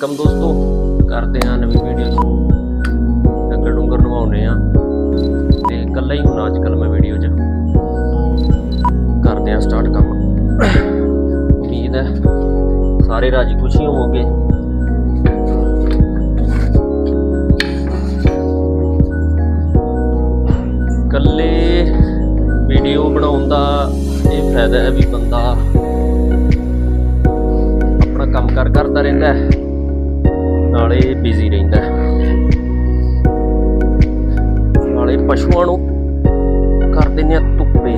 Welcome ਦੋਸਤੋ, ਕਰਦੇ ਹਾਂ ਨਵੀਂ ਵੀਡੀਓ ਡੰਗਰ ਡੁੰਗਰ ਨਵਾਉਣੇ ਆ। ਤੇ ਇਕੱਲਾ ਹੀ ਹੁਣ ਅੱਜ ਕੱਲ ਮੈਂ ਵੀਡੀਓ 'ਚ ਕਰਦੇ ਹਾਂ ਸਟਾਰਟ ਕੰਮ। ਉਮੀਦ ਹੈ ਸਾਰੇ ਰਾਜੀ ਖੁਸ਼ੀ ਹੋਵੋਗੇ। ਇਕੱਲੇ ਵੀਡੀਓ ਬਣਾਉਣ ਦਾ ਇਹ ਫਾਇਦਾ ਹੈ ਵੀ ਬੰਦਾ ਆਪਣਾ ਕੰਮ ਕਾਰ ਕਰਦਾ ਰਹਿੰਦਾ ਹੈ। ਨਾਲੇ ਬਿਜ਼ੀ ਰਹਿੰਦਾ ਨਾਲੇ ਪਸ਼ੂਆਂ ਨੂੰ ਕਰ ਦਿੰਦੇ ਆ ਧੁੱਪੇ।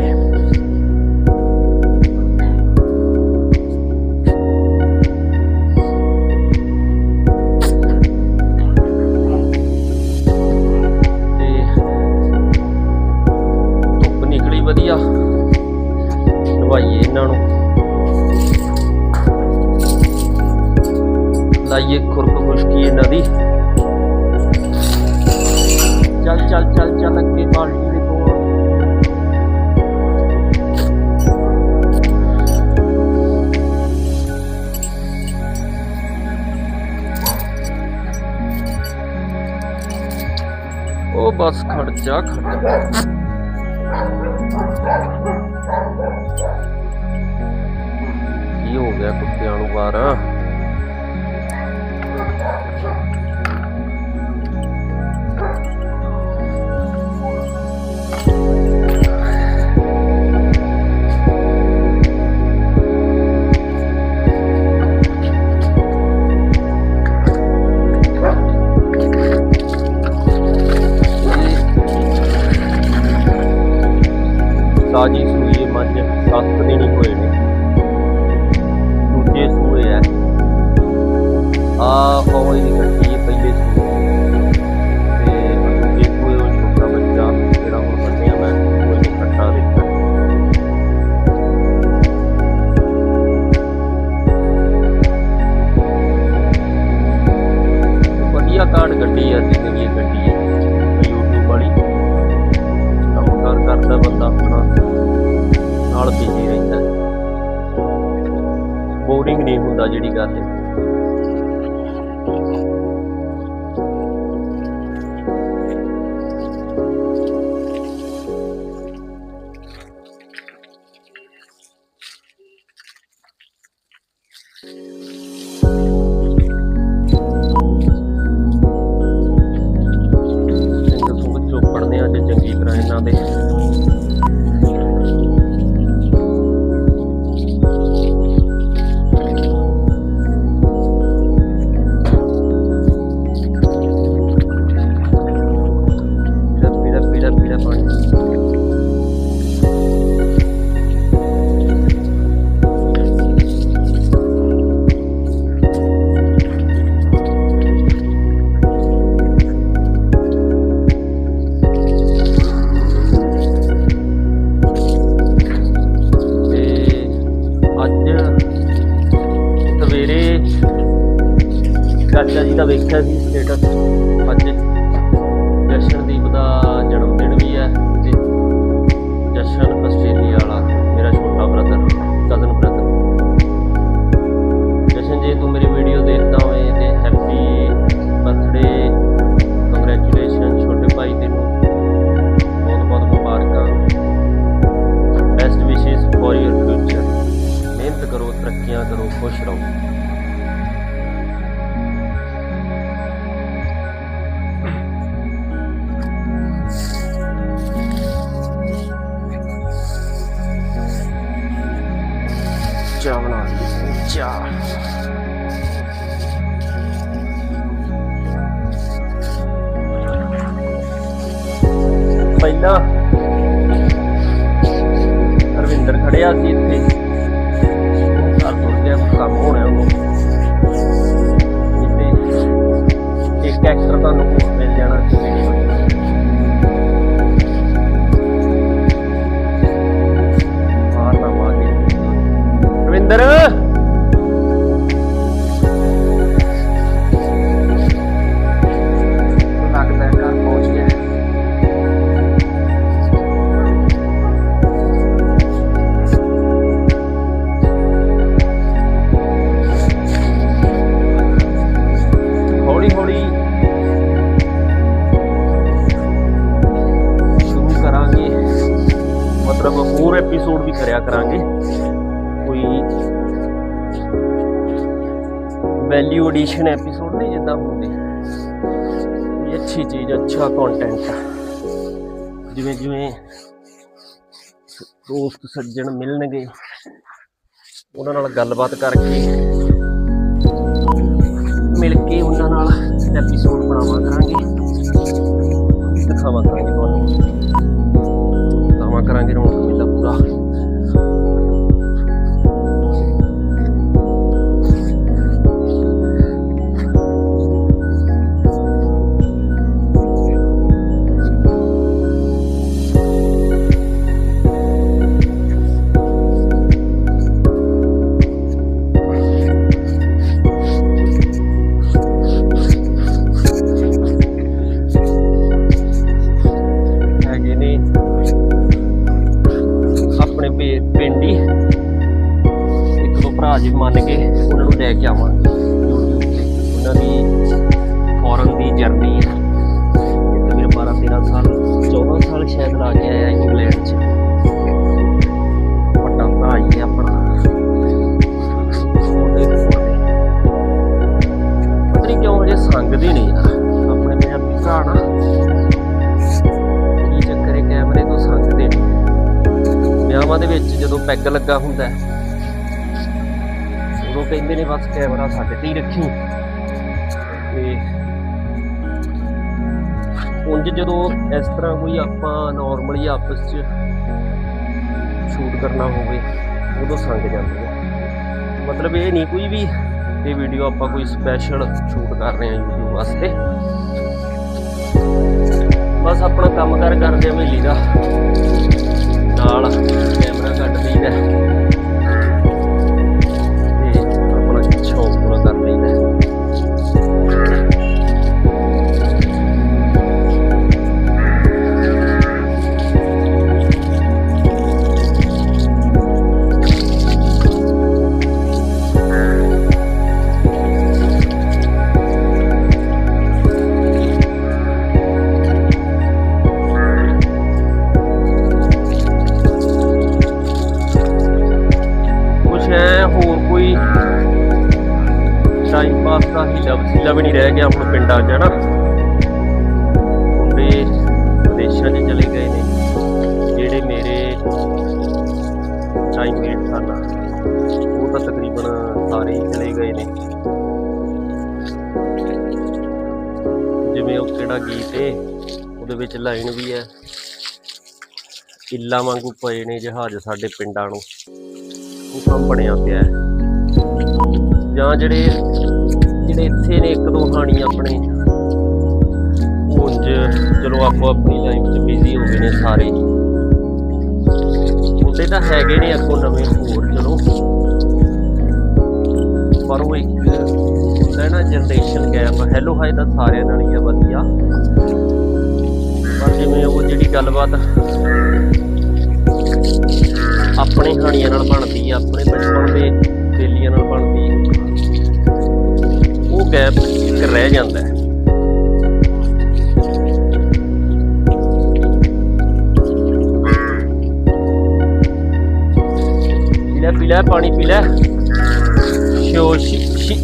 ਧੁੱਪ ਨਿਕਲੀ ਵਧੀਆ। ਨਵਾਈਏ ਇਹਨਾਂ ਨੂੰ। ਲਾਈਏ ਖੁਰਕ ਖੁਸ਼ਕੀ ਇਹਨਾਂ ਦੀ ਚੱਲ ਚੱਲ ਚੱਲ ਚੱਲ ਅੱਗੇ ਬਾਲਟੀ ਦੇ ਕੋਲ ਉਹ ਬਸ ਖੜ ਜਾ ਖੜ ਜਾ ਕੀ ਹੋ ਆ ਹੋਈ ਦੀ ਪਹਿਲੇ ਸੂਏ ਤੇ। ਦੂਜੇ ਉਹ ਛੋਟਾ ਬੱਚਾ ਜਿਹੜਾ ਹੁਣ ਬੰਨਿਆ ਮੈਂ, ਉਹ ਨੂੰ ਕੱਟਾ ਵਧੀਆ ਕਾਰਡ ਗੱਡੀ ਆ ਜ਼ਿੰਦਗੀ ਗੱਡੀ ਹੈ YouTube ਵਾਲੀ। ਕੰਮ ਕਾਰ ਕਰਦਾ ਬੰਦਾ ਆਪਣਾ। ਨਾਲ ਬਿਜ਼ੀ ਰਹਿੰਦਾ। ਬੋਰਿੰਗ ਨਹੀਂ ਹੁੰਦਾ ਜਿਹੜੀ ਗੱਲ। ਹੈ 아 ਚਾਚਾ ਜੀ ਦਾ ਵੇਖਿਆ ਸੀ ਸਟੇਟਸ ਅੱਜ ਜਸ਼ਨਦੀਪ ਦਾ ਜਨਮ ਦਿਨ ਵੀ ਹੈ ਤੇ ਜਸ਼ਨ ਆਸਟ੍ਰੇਲੀਆ ਵਾਲਾ, ਮੇਰਾ ਛੋਟਾ ਬ੍ਰਦਰ ਕਜ਼ਨ ਬ੍ਰਦਰ ਜਸ਼ਨ ਜੇ, ਤੂੰ ਮੇਰੀ ਵੀਡੀਓ ਦੇਖਦਾ ਹੋਵੇਂ ਤੇ ਹੈਪੀ ਬਰਥਡੇ ਕੰਗ੍ਰੈਚੁਲੇਸ਼ਨ ਛੋਟੇ ਭਾਈ ਤੈਨੂੰ। ਬਹੁਤ ਬਹੁਤ ਮੁਬਾਰਕਾਂ। ਬੈਸਟ ਵਿਸ਼ੇਸ ਫੋਰ योर ਫਿਊਚਰ ਮਿਹਨਤ ਕਰੋ, ਤਰੱਕੀਆਂ ਕਰੋ, ਖੁਸ਼ ਰਹੋ। ਪਹਿਲਾਂ ਰਵਿੰਦਰ ਖੜਿਆ ਸੀ ਇੱਥੇ। ਘਰ ਤੁਰ ਗਿਆ ਕੰਮ ਹੋਣਾ ਉਹਨੂੰ। ਇੱਥੇ ਇੱਕ ਐਕਟਰ ਤੁਹਾਨੂੰ ਮਿਲ ਜਾਣਾ ਕਰਿਆ ਕਰਾਂਗੇ। ਕੋਈ ਵੈਲਿਊ ਐਡੀਸ਼ਨ ਐਪੀਸੋਡ ਨਹੀਂ ਜਿੱਦਾਂ ਹੁੰਦੇ। ਕੋਈ ਅੱਛੀ ਚੀਜ਼, ਅੱਛਾ ਕੰਟੈਂਟ ਜਿਵੇਂ ਜਿਵੇਂ ਦੋਸਤ ਸੱਜਣ ਮਿਲਣਗੇ, ਉਹਨਾਂ ਨਾਲ ਗੱਲਬਾਤ ਕਰਕੇ ਮਿਲ ਕੇ ਉਹਨਾਂ ਨਾਲ ਐਪੀਸੋਡ ਬਣਾਵਾ ਕਰਾਂਗੇ। ਦਿਖਾਵਾ ਕਰਾਂਗੇ ਤੁਹਾਨੂੰ। ਦਿਖਾਵਾ ਕਰਾਂਗੇ ਰੌਣਕ ਮਿਲਦਾ ਪੂਰਾ। ਆਪਣੇ ਪਿੰਡ ਹੀ। ਇੱਕ ਦੋ ਭਰਾ ਜੀ ਮੰਨ ਕੇ ਉਹਨਾਂ ਨੂੰ ਲੈ ਕੇ ਆਵਾਂਗੇ। ਉਹਨਾਂ ਦੀ ਫੋਰਨ ਦੀ ਜਰਨੀ ਹੈ। ਇੱਕ ਵੀਰ 12 13 ਸਾਲ 14 ਸਾਲ ਸ਼ਾਇਦ ਲਾ ਕੇ ਆਇਆ ਇੰਗਲੈਂਡ 'ਚ। ਵੱਡਾ ਭਰਾ ਹੀ ਹੈ ਆਪਣਾ। ਉਹਦੇ ਕੋਲ ਪਤਾ ਨਹੀਂ ਕਿਉਂ ਹਜੇ ਸੰਗਦੇ ਨਹੀਂ ਆਪਣੇ ਪੰਜਾਬੀ ਭਰਾ ਨੇ ਦੇ ਵਿੱਚ ਜਦੋਂ ਪੈਗ ਲੱਗਾ ਹੁੰਦਾ ਹੈ, ਉਦੋਂ ਕਹਿੰਦੇ ਨੇ ਬਸ ਕੈਮਰਾ ਸਾਡੇ ਤੇ ਹੀ ਰੱਖੀ। ਤੇ ਉਂਝ ਜਦੋਂ ਇਸ ਤਰ੍ਹਾਂ ਕੋਈ ਆਪਾਂ ਨਾਰਮਲੀ ਆਪਸ 'ਚ ਸ਼ੂਟ ਕਰਨਾ ਹੋਵੇ ਉਦੋਂ ਸੰਗ ਜਾਂਦੇ ਆ ਮਤਲਬ ਇਹ ਨਹੀਂ ਕੋਈ ਵੀ ਇਹ ਵੀਡੀਓ ਆਪਾਂ ਕੋਈ ਸਪੈਸ਼ਲ ਸ਼ੂਟ ਕਰ ਰਹੇ ਹਾਂ YouTube ਵਾਸਤੇ। ਬਸ ਆਪਣਾ ਕੰਮ ਕਾਰ ਕਰਦੇ ਆ ਹਵੇਲੀ ਦਾ। ਨਾਲ ਕੈਮਰਾ ਕੱਢ ਲਈਦਾ ਪਾਸ ਵਸੀਲਾ ਵੀ ਨਹੀਂ ਰਹਿ ਗਿਆ ਹੁਣ ਪਿੰਡਾਂ 'ਚ, ਹਨਾ? ਮੁੰਡੇ ਵਿਦੇਸ਼ਾਂ 'ਚ ਚਲੇ ਗਏ ਨੇ, ਜਿਹੜੇ ਮੇਰੇ ਟਾਈਮ ਸਨ। ਉਹ ਤਾਂ ਤਕਰੀਬਨ ਸਾਰੇ ਹੀ ਚਲੇ ਗਏ ਨੇ। ਜਿਵੇਂ ਉਹ ਕਿਹੜਾ ਗੀਤ ਏ, ਉਹਦੇ ਵਿੱਚ ਲਾਈਨ ਵੀ ਹੈ। ਇੱਲਾ ਵਾਂਗੂ ਪਏ ਨੇ ਜਹਾਜ਼ ਸਾਡੇ ਪਿੰਡਾਂ ਨੂੰ। ਉਹ ਕੰਮ ਬਣਿਆ ਪਿਆ ਜਾਂ ਜਿਹੜੇ ਜਿਹੜੇ ਇੱਥੇ ਨੇ, ਇੱਕ ਦੋ ਹਾਣੀ ਆਪਣੇ। ਉਂਝ ਚਲੋ ਆਪੋ ਆਪਣੀ ਲਾਈਫ 'ਚ ਬਿਜ਼ੀ ਹੋ ਗਏ ਨੇ ਸਾਰੇ। ਉਹਦੇ ਤਾਂ ਹੈਗੇ ਨੇ ਅੱਗੋਂ ਨਵੇਂ ਹੋਰ, ਚਲੋ। ਪਰ ਉਹ ਇੱਕ ਹੁੰਦਾ ਨਾ ਜਨਰੇਸ਼ਨ ਗੈਪ ਹੈਲੋ ਹਾਈ ਤਾਂ ਸਾਰਿਆਂ ਨਾਲ ਹੀ ਆ, ਵਧੀਆ। ਪਰ ਜਿਵੇਂ ਉਹ ਜਿਹੜੀ ਗੱਲਬਾਤ ਆਪਣੇ ਕਹਾਣੀਆਂ ਨਾਲ ਬਣਦੀ ਆ, ਆਪਣੇ ਬਚਪਨ ਦੇ ਬੇਲੀਆਂ ਨਾਲ ਬਣਦੀ ਉਹ ਇੱਕ ਰਹਿ ਜਾਂਦਾ ਹੈ। ਪੀ ਲੈ ਪਾਣੀ ਪੀ ਲੈ। ਸ਼ੀ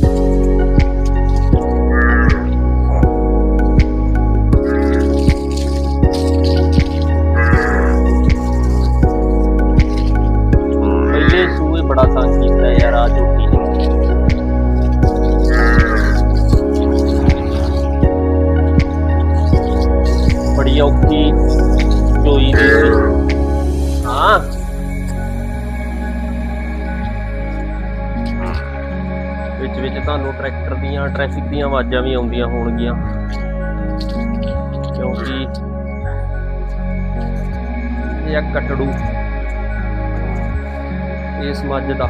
ਬੜਾ ਤੰਗ ਕੀਤਾ ਯਾਰ, ਆ ਤੁਹਾਨੂੰ ਟਰੈਕਟਰ ਦੀਆਂ, ਟ੍ਰੈਫਿਕ ਦੀਆਂ ਆਵਾਜ਼ਾਂ ਵੀ ਆਉਂਦੀਆਂ ਹੋਣਗੀਆਂ। ਕਿਉਂਕਿ ਇਹ ਆ ਕਟੜੂ। ਇਸ ਮੱਝ ਦਾ।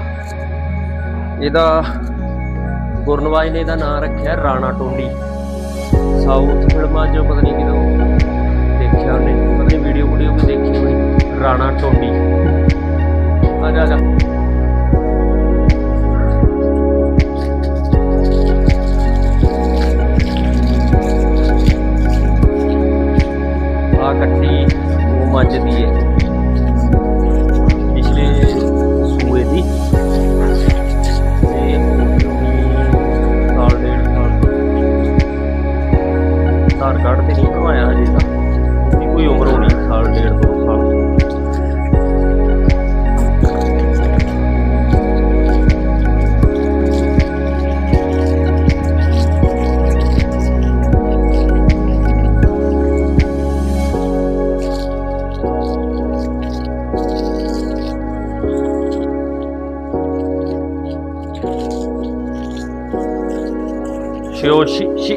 ਇਹਦਾ ਗੁਰਨਵਾਜ ਨੇ ਇਹਦਾ ਨਾਮ ਰੱਖਿਆ ਰਾਣਾ ਟੋਂਡੀ। ਸਾਊਥ ਫਿਲਮਾਂ 'ਚ ਪਤਾ ਨਹੀਂ ਕਿਦੋਂ ਦੇਖਿਆ ਉਹਨੇ। ਪਤਾ ਨਹੀਂ ਵੀਡੀਓ ਵੀਡੀਓ ਵੀ ਦੇਖੀ ਹੋਣੀ। ਰਾਣਾ ਟੋਂਡੀ। ਆ ਜਾ ਜਾ। ਸ਼ਿਓ ਸ਼ੀ ਸ਼ੀ